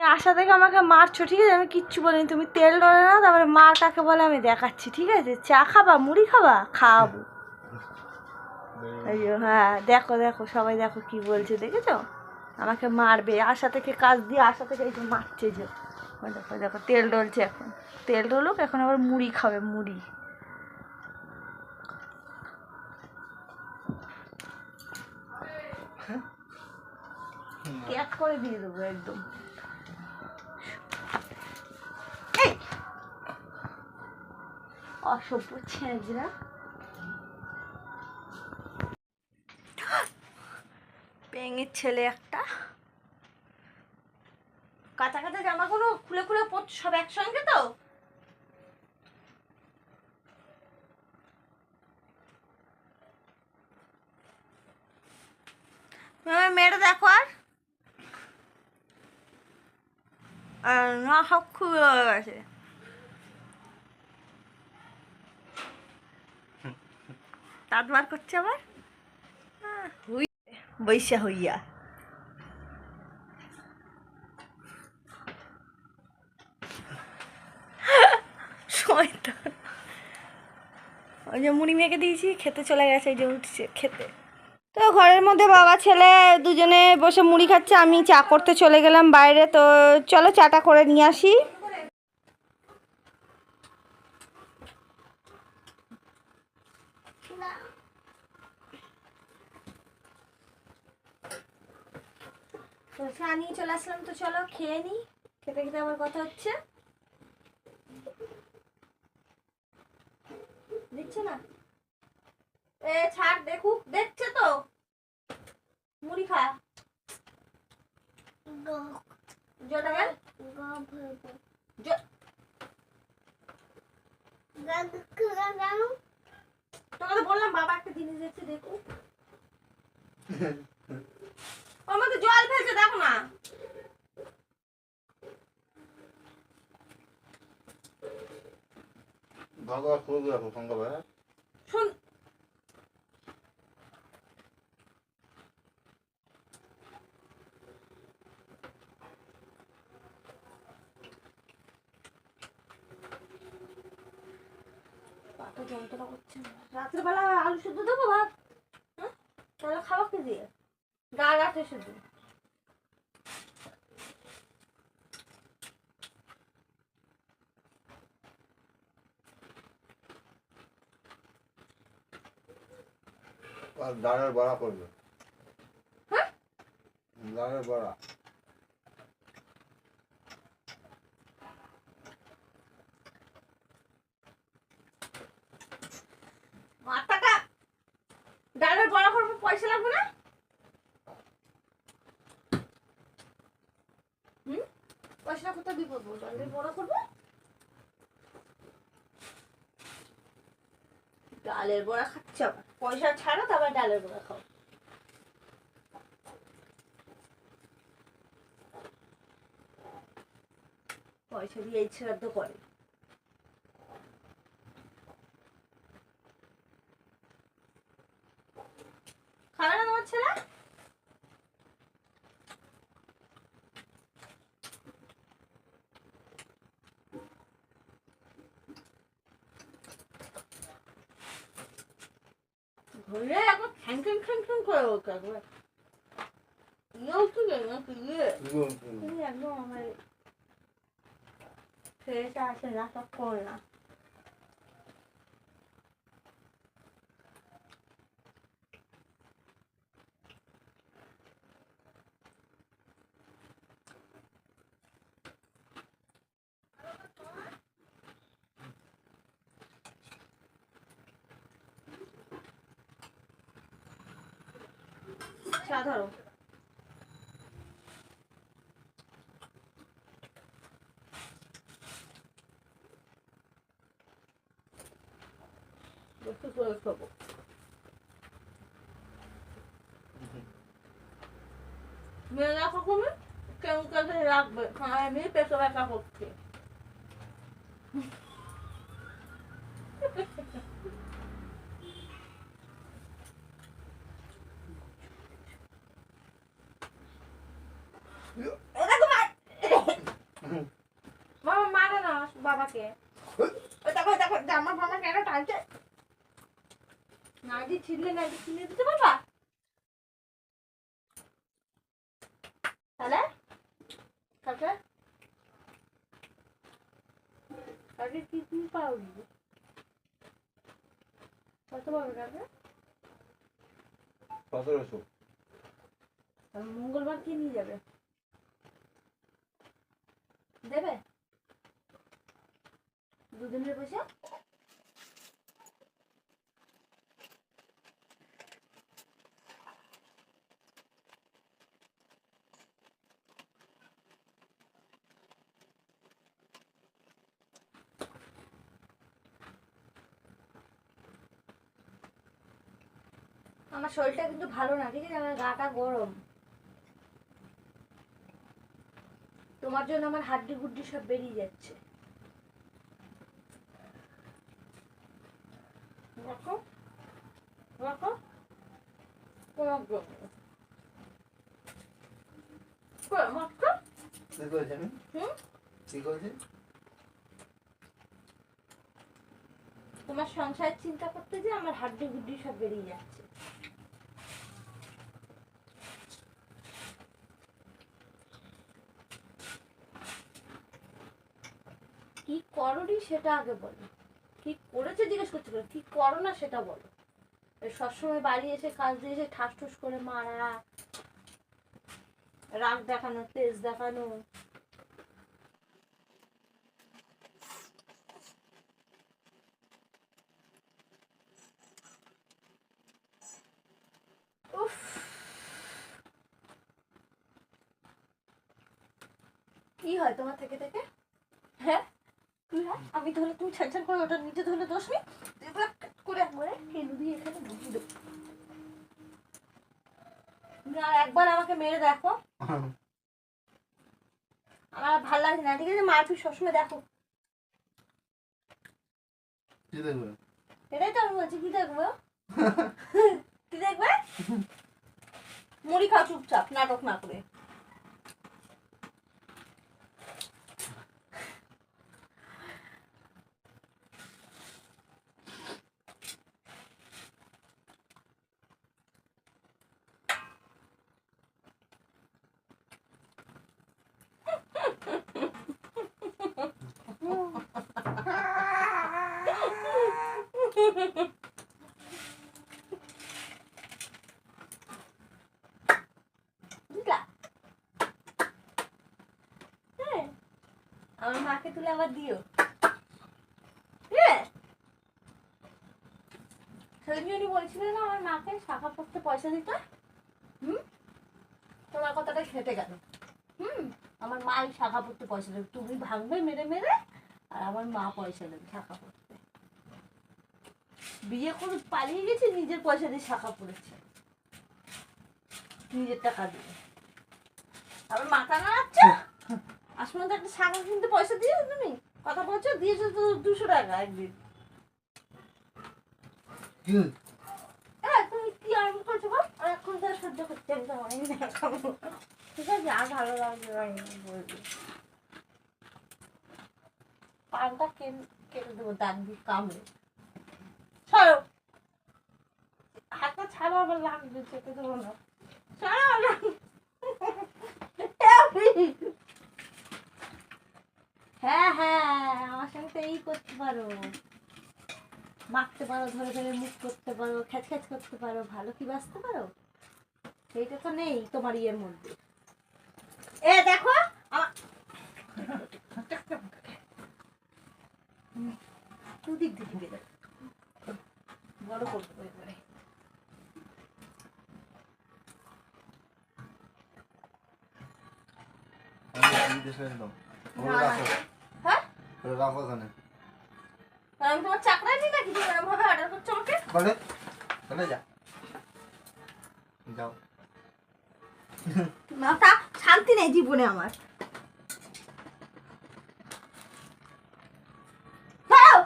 আশা থেকে আমাকে মারছো ঠিক আছে? আমি কিচ্ছু বলিনি। তুমি তেল ডলে না তারপরে মার কাকে বলে আমি দেখাচ্ছি ঠিক আছে? চা খাবা? মুড়ি খাবা? খাওয়াবো হ্যাঁ দেখো দেখো সবাই দেখো কি বলছে দেখেছ? আমাকে মারবে আশা থেকে কাজ দিয়ে আশা থেকে এই মারছে যে। দেখো দেখো তেল ডলছে এখন। তেল ডলুক এখন আবার মুড়ি খাবে মুড়ি। এক করে দিয়ে দেবো একদম। অসভ্য ছেঁচড়া পেঙের ছেলে একটা। কাঁচা কাঁচা জামাগুলো খুলে খুলে পড়ছে সব একসঙ্গে তো? মেরে দেখো আর। না, সব খুবই হয়ে দাঁত করছে আবার? হুই, বৈশা হইয়া। শয়তান। ওই যে মুড়ি মেখে দিয়েছি, খেতে চলে গেছে যে উঠছে খেতে। তো ঘরের মধ্যে বাবা, ছেলে দুজনে বসে মুড়ি খাচ্ছে, আমি চা করতে চলে গেলাম বাইরে, তো চলো চাটা করে নিয়ে আসি। চা নিয়ে চলে আসলাম তো চলো, খেয়ে নি। খেতে খেতে আমার কথা হচ্ছে। দিচ্ছে না? এ, ছাড়, দেখুক দেখছে তো মুড়ি খা জোটা গেল জো- তোকে তো বললাম বাবা একটা জিনিস দেখছে দেখুক ওর মধ্যে জল ফেলছে দেখো না ভাগবত করব এখন সন্ধ্যাবেলা শুন পাটা যন্ত্রণা করছে না। রাত্রেবেলা আলু শুদ্ধ দেবো ভাত হ্যাঁ তাহলে খাবার কি দিয়ে গা রাতে শুধু ডালের বড়া করবে হ্যাঁ? ডালের বড়া। মাথাটা ডালের বড়া করব পয়সা লাগবে না? হুম? পয়সা দিব ডালের বড়া করব ডালের বড়া খাচ্ছে আবার। পয়সা ছাড়া তারপর ডালের বড়া খাও। পয়সা দিয়ে ছেড়া করে খাবে না তোমার ছেলে ধরে একবার খ্যাং খ্যাং খ্যাং খ্যাং করে ওকে একবার ইয়েও কি নাকি ইয়ে তুমি একদম আমার ছেলেটা আছে না সব কর না চা ধরো একটু করে খাব মেয়ে রাখো কমে কেমন কাছে রাখবে হ্যাঁ আমি পেটে ব্যথা করছে এরকম আর- বাবাকে। ওই দেখো দেখো জামা বাবা কেন টানছে? নাইটি ছিঁড়লে নাইটি ছিঁড়ে দিতে পারবা? তাহলে? কালকে কালকে কি কি কত পাবে সতেরোশো মঙ্গলবার কি নিয়ে যাবে? দেবে? দুদিনের পয়সা? আমার শরীরটা কিন্তু ভালো না ঠিক আছে? আমার গাটা গরম। তোমার জন্য আমার হাড্ডি গুড্ডি সব বেরিয়ে যাচ্ছে। তোমার সংসার চিন্তা করতে যে আমার হাড্ডি গুড্ডি সব বেরিয়ে যাচ্ছে। কি করনি সেটা আগে বলো। কি করেছে জিজ্ঞেস করতে পারো কি করো না সেটা বলো। সবসময় বাড়ি এসে কাজ দিয়ে এসে ঠাস ঠুস করে মারা। রাগ দেখানো, তেজ দেখানো। কি হয় তোমার থেকে থেকে? হ্যাঁ? কি হয় আমি তাহলে তুমি করে ওটা নিচে ধরলে দোষ নেই করে একবারে দিয়ে এখানে ঢুকিয়ে দেবো। তুমি আর একবার আমাকে মেরে দেখো। আমার আর ভালো লাগছে না ঠিক আছে? মারপিট সবসময় দেখো। কি দেখবে? এটাই তো আমি বলছি কি দেখব? কি দেখবে? মুড়ি খাও চুপচাপ নাটক না করে বুঝলা হ্যাঁ আমার মাকে তুলে আবার দিও। সেদিন উনি বলছিলেন না আমার মাকে শাখা পড়তে পয়সা দিতে। তোমার কথাটা খেটে গেল। হুম? আমার মা এই শাখা পড়তে পয়সা দেবে। তুমি ভাঙবে, মেরে মেরে, আর আমার মা পয়সা দেবে শাখা পড়তে। বিয়ে করে পালিয়ে গেছে, নিজের পয়সা দিয়ে শাখা পড়েছে। নিজের টাকা দিয়ে। আবার মাথা নাড়াচ্ছ? আসলে তো একটা শাখা কিনতে পয়সা দিয়েছ তুমি? কথা বলছো দিয়েছ তো দুশো টাকা একদিন। তুমি কি আরম্ভ করছ বল আর এখন তো সহ্য করতে একদম অনেক ঠিক আছে আর ভালো লাগবে পানটা কেটে দেবো? দাঁত দিয়ে কামড়ে। ছাড়ো হাতটা ছাড়ো আবার লাগবে চেপে দেবো না। ছাড়ো। হ্যাঁ হ্যাঁ আমার সঙ্গে এই করতে পারো। মাখতে পারো, ধরে ধরে মুখ করতে পারো খ্যাচ খ্যাচ করতে পারো, ভালো কি বাঁচতে পারো? সেইটা তো নেই তোমার ইয়ের মধ্যে। এ, দেখো বড় করব এবারে। হ্যাঁ? রাখো ওখানে। আমি তোমার চাকরা নি নাকি? তুমি এরকম ভাবে অর্ডার করছ আমাকে? বলে চলে যা। যাও। মাথা শান্তি নেই জীবনে আমার। দাও।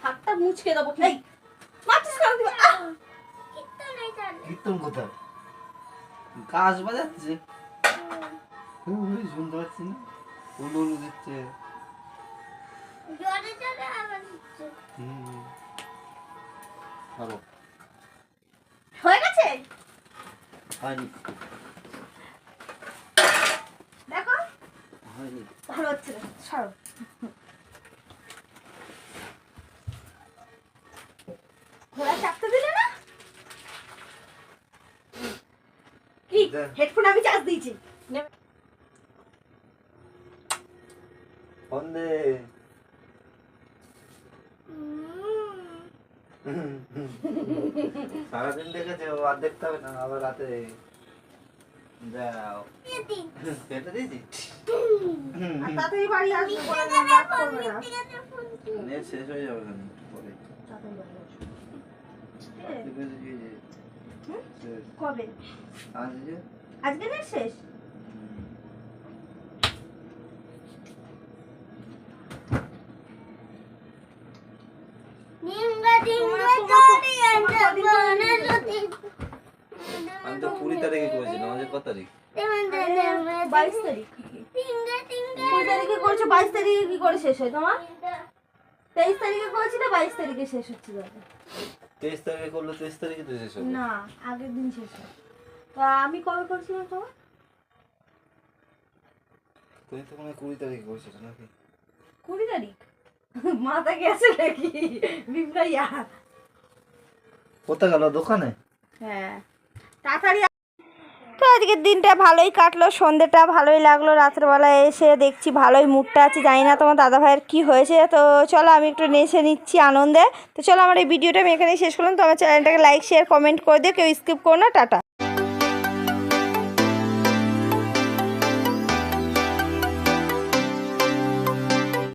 হাতটা মুচকে দেবো। কি কীর্তন কোথায়? কাজ বাজাচ্ছে। ওই শুনতে পাচ্ছি না। উলু উলু দিচ্ছে। হয়ে গেছে? হয়নি। দেখো। হয়নি। ভালো হচ্ছে না। ছাড়ো ঘোড়া চাপতে দিলে না কি দেখ। হেডফোন আমি চার্জ দিয়েছি? সারাদিন দেখেছে ও আর দেখতে হবে না আবার রাতে। যাও। পেটে দিয়েছি। তাড়াতাড়ি বাড়ি আসবে। নেট শেষ হয়ে যাবে কেন পরে। তাড়াতাড়ি বাড়ি আসবে। কবে? আজ যে আজকে নেট শেষ? আমি তো কুড়ি তারিখে কত বাইশ তারিখ। কুড়ি তারিখে করেছ বাইশ তারিখে কি করে শেষ হয় তোমার? তেইশ তারিখে করেছিলে বাইশ তারিখে শেষ হচ্ছে দাদা তেইশ তারিখে করলে তেইশ তারিখে তো শেষ হবে। না আগের দিন শেষ হবে। তা আমি কবে করছিলাম তোমার তুই তো মনে হয় কুড়ি তারিখে করেছিস নাকি? কুড়ি তারিখ? মাথা গেছে নাকি? বিপ্লাইয়া কোথায় গেল? দোকানে? হ্যাঁ। তাড়াতাড়ি তো আজকের দিনটা ভালোই কাটলো, সন্ধ্যেটা ভালোই লাগল, রাত্রেবেলা এসে দেখছি ভালোই মুডটা আছে, জানি না তোমার দাদা ভাইয়ের কী হয়েছে, তো চলো আমি একটু নেচে নিচ্ছি আনন্দে, তো চলো আমার এই ভিডিওটা আমি এখানেই শেষ করলাম, তো আমার চ্যানেলটাকে লাইক শেয়ার কমেন্ট করে দিও, কেউ স্কিপ করো না, টাটা।